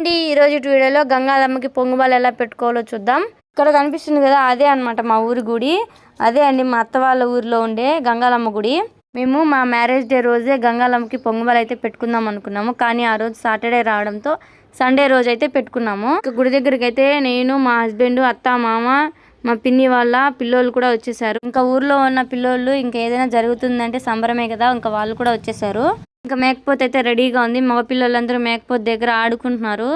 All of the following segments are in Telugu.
అండి ఈరోజు వీడియోలో గంగాలమ్మకి పొంగుబాలు ఎలా పెట్టుకోవాలో చూద్దాం. ఇక్కడ కనిపిస్తుంది కదా అదే అన్నమాట మా ఊరి గుడి. అదే అండి మా అత్త వాళ్ళ ఊరిలో ఉండే గంగాలమ్మ గుడి. మేము మా మ్యారేజ్ డే రోజే గంగాలమ్మకి పొంగుబాలు అయితే పెట్టుకుందాం అనుకున్నాము. కానీ ఆ రోజు సాటర్డే రావడంతో సండే రోజు అయితే పెట్టుకున్నాము. గుడి దగ్గరికి అయితే నేను మా హస్బెండ్ అత్త మామ మా పిన్ని వాళ్ళ పిల్లోళ్ళు కూడా వచ్చేసారు. ఇంకా ఊర్లో ఉన్న పిల్లోళ్ళు ఇంకా ఏదైనా జరుగుతుందంటే సంబరమే కదా ఇంకా వాళ్ళు కూడా వచ్చేసారు. ఇంకా మేకపోతే అయితే రెడీగా ఉంది. మగ పిల్లలందరూ మేకపోతే దగ్గర ఆడుకుంటున్నారు.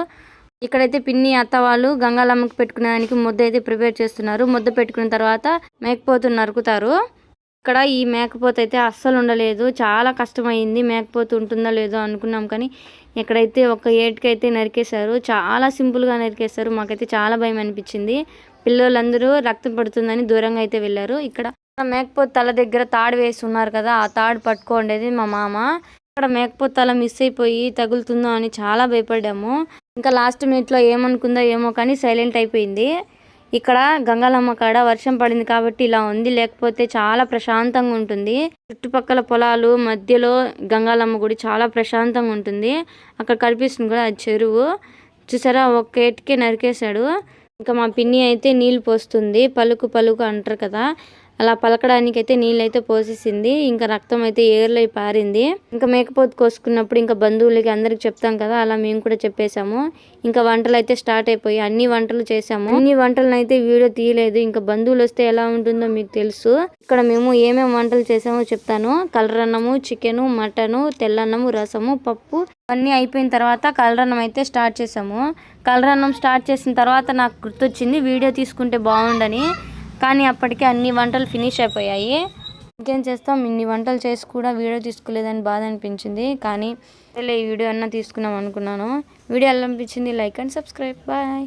ఇక్కడైతే పిన్ని అత్త వాళ్ళు గంగాలమ్మకి పెట్టుకునేదానికి ముద్ద అయితే ప్రిపేర్ చేస్తున్నారు. ముద్ద పెట్టుకున్న తర్వాత మేకపోతు నరుకుతారు. ఇక్కడ ఈ మేకపోతు అయితే అస్సలు ఉండలేదు. చాలా కష్టమైంది. మేకపోతు ఉంటుందో లేదో అనుకున్నాం కానీ ఇక్కడైతే ఒక ఏటికైతే నరికేశారు చాలా సింపుల్గా నరికేశారు. మాకైతే చాలా భయం అనిపించింది. పిల్లలందరూ రక్తం పడుతుందని దూరంగా అయితే వెళ్ళారు. ఇక్కడ మేకపోతు తల దగ్గర తాడు వేసి ఉన్నారు కదా ఆ తాడు పట్టుకోండేది మా మామ. ఇక్కడ మేకపోతే అలా మిస్ అయిపోయి తగులుతుందో అని చాలా భయపడ్డాము. ఇంకా లాస్ట్ మినిట్లో ఏమనుకుందో ఏమో కానీ సైలెంట్ అయిపోయింది. ఇక్కడ గంగాలమ్మ కాడ వర్షం పడింది కాబట్టి ఇలా ఉంది. లేకపోతే చాలా ప్రశాంతంగా ఉంటుంది. చుట్టుపక్కల పొలాలు మధ్యలో గంగాలమ్మ గుడి చాలా ప్రశాంతంగా ఉంటుంది. అక్కడ కనిపిస్తుంది కూడా అది చెరువు. చూసారా ఒక ఏటికే నరికేశాడు. ఇంకా మా పిన్ని అయితే నీళ్ళు పోస్తుంది. పలుకు పలుకు అంటారు కదా. అలా పలకడానికి అయితే నీళ్ళైతే పోసేసింది. ఇంకా రక్తం అయితే ఏర్లై పారింది. ఇంకా మేకపోతు కోసుకున్నప్పుడు ఇంకా బంధువులకి అందరికి చెప్తాం కదా అలా మేము కూడా చెప్పేశాము. ఇంకా వంటలు అయితే స్టార్ట్ అయిపోయి అన్ని వంటలు చేసాము అన్ని వంటలను అయితే వీడియో తీయలేదు. ఇంకా బంధువులు వస్తే ఎలా ఉంటుందో మీకు తెలుసు. ఇక్కడ మేము ఏమేమి వంటలు చేసామో చెప్తాను. కలరన్నము చికెను మటను తెల్లన్నము రసము పప్పు అన్నీ అయిపోయిన తర్వాత కలరన్నం అయితే స్టార్ట్ చేసాము కలరన్నం స్టార్ట్ చేసిన తర్వాత నాకు గుర్తొచ్చింది వీడియో తీసుకుంటే బాగుండని. కానీ అప్పటికే అన్ని వంటలు ఫినిష్ అయిపోయాయి. ఇంకేం చేస్తాం? ఇన్ని వంటలు చేసి కూడా వీడియో తీసుకోలేదని బాధ అనిపించింది. కానీ ఈ వీడియో అన్నా తీసుకున్నాం అనుకున్నాను. వీడియో ఎలా అనిపించింది? Like and subscribe. బాయ్.